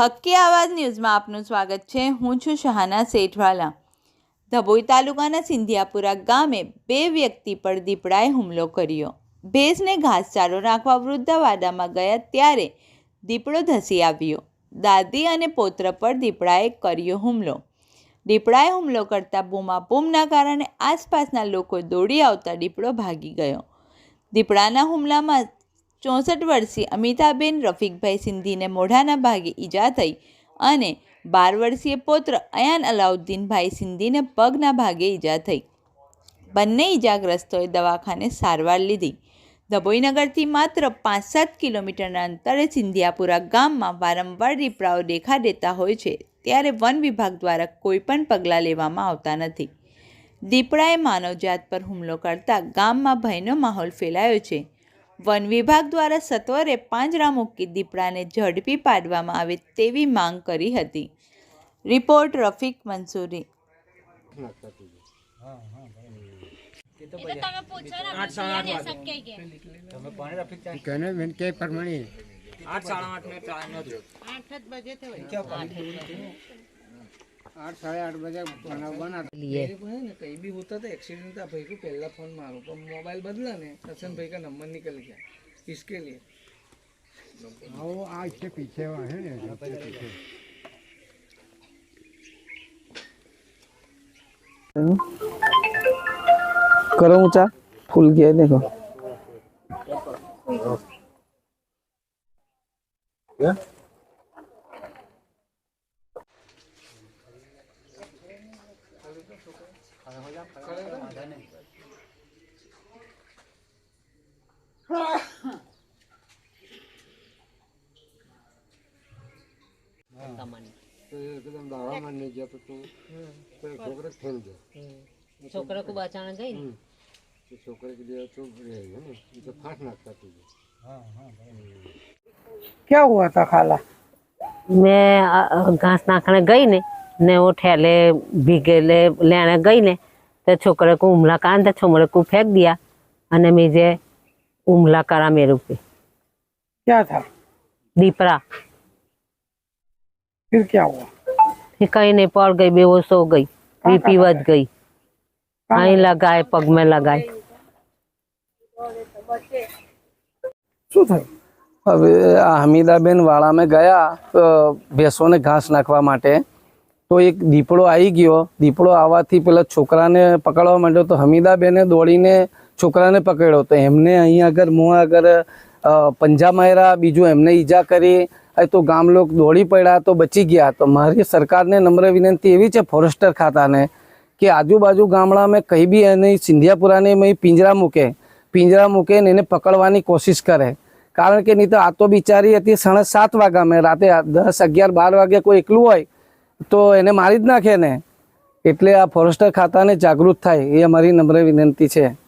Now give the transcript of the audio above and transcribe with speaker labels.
Speaker 1: હક્કી આવાજ ન્યૂઝમાં આપનું સ્વાગત છે. હું છું શહાના શેઠવાલા. ધભોઈ તાલુકાના સિંધિયાપુરા ગામે બે વ્યક્તિ પર દીપડાએ હુમલો કર્યો. ભેંસને ઘાસચારો રાખવા વૃદ્ધા વાડામાં ગયા ત્યારે દીપડો ધસી આવ્યો. દાદી અને પોત્ર પર દીપડાએ કર્યો હુમલો. દીપડાએ હુમલો કરતા બૂમાબૂમના કારણે આસપાસના લોકો દોડી આવતા દીપડો ભાગી ગયો. દીપડાના હુમલામાં ચોસઠ વર્ષીય અમિતાબેન રફીકભાઈ સિંધીને મોઢાના ભાગે ઈજા થઈ અને બાર વર્ષીય પૌત્ર અયાન અલાઉદ્દીનભાઈ સિંધીને પગના ભાગે ઈજા થઈ. બંને ઈજાગ્રસ્તોએ દવાખાને સારવાર લીધી. ધબોઈનગરથી માત્ર પાંચ સાત કિલોમીટરના અંતરે સિંધિયાપુરા ગામમાં વારંવાર દીપડાઓ દેખા દેતા હોય છે, ત્યારે વન વિભાગ દ્વારા કોઈપણ પગલાં લેવામાં આવતા નથી. દીપડાએ માનવજાત પર હુમલો કરતા ગામમાં ભયનો માહોલ ફેલાયો છે. વન વિભાગ દ્વારા સત્વરે પાંજરા મૂકી દીપડાને ઝડપી પાડવામાં આવે તેવી માંગ કરી હતી. રિપોર્ટ રફીક મંસૂરી.
Speaker 2: આઠ તો તમે
Speaker 3: આઠ સાડા આઠ ને ટાઈમ હતો
Speaker 4: आठ साढ़े आठ बजे बना बना
Speaker 3: मेरे को है ना कहीं भी होता था एक्सीडेंट था भाई को पहला फोन मारो तो मोबाइल बदला ने हसन भाई का नंबर निकल गया इसके लिए
Speaker 4: हाँ, वो आज से पीछे हुआ है ना सबसे पीछे
Speaker 3: करो ऊंचा खुल गया है, देखो
Speaker 4: तो एकदम दावा मारने गया तो तू तो एक छोकरे खेल गया
Speaker 5: છોકરા કો બચાવવા ગઈ ને
Speaker 4: तो छोकरे के लिए तो रह गया ना ये तो फांस नाकता तुझे
Speaker 3: क्या हुआ था खाला
Speaker 5: મેં અ, અ, ઘાસ નાખણે ગઈ ને ને वो ठेले भीगेले लेने गई ने तो छोकरे को उमला कान तो छोकरे को फेंक दिया અને मुझे उमला करा मेरे पे
Speaker 3: क्या था
Speaker 5: दीपरा
Speaker 3: फिर क्या हुआ
Speaker 5: फिर कहीं नहीं पड़ गई बेहोश हो गई बीपी वध गई અહીં लगाए पग में लगाए
Speaker 3: શું થયું
Speaker 6: હવે આ હમીદાબેન વાળામાં ગયા અ, ભેંસોને ઘાસ નાખવા માટે તો એક દીપડો આવી ગયો. દીપડો આવવાથી પેલા છોકરાને પકડવા માંડ્યો તો હમીદાબેને દોડીને છોકરાને પકડ્યો. તો એમને અહીં આગળ મોં આગળ પંજા માર્યા, બીજું એમને ઈજા કરી. તો ગામ લોકો દોડી પડ્યા તો બચી ગયા. તો મારી સરકારને નમ્ર વિનંતી એવી છે ફોરેસ્ટર ખાતાને કે આજુબાજુ ગામડામાં કંઈ બી એને સિંધિયાપુરાને મેં પિંજરા મૂકે પિંજરા મૂકે ને એને પકડવાની કોશિશ કરે. કારણ કે નહીં તો આ તો બિચારી હતી સાડા સાત વાગ્યા. મેં રાતે દસ અગિયાર બાર વાગે કોઈ એકલું હોય તો એને મારી જ નાખે ને. એટલે આ ફોરેસ્ટર ખાતાને જાગૃત થાય એ અમારી નમ્ર વિનંતી છે.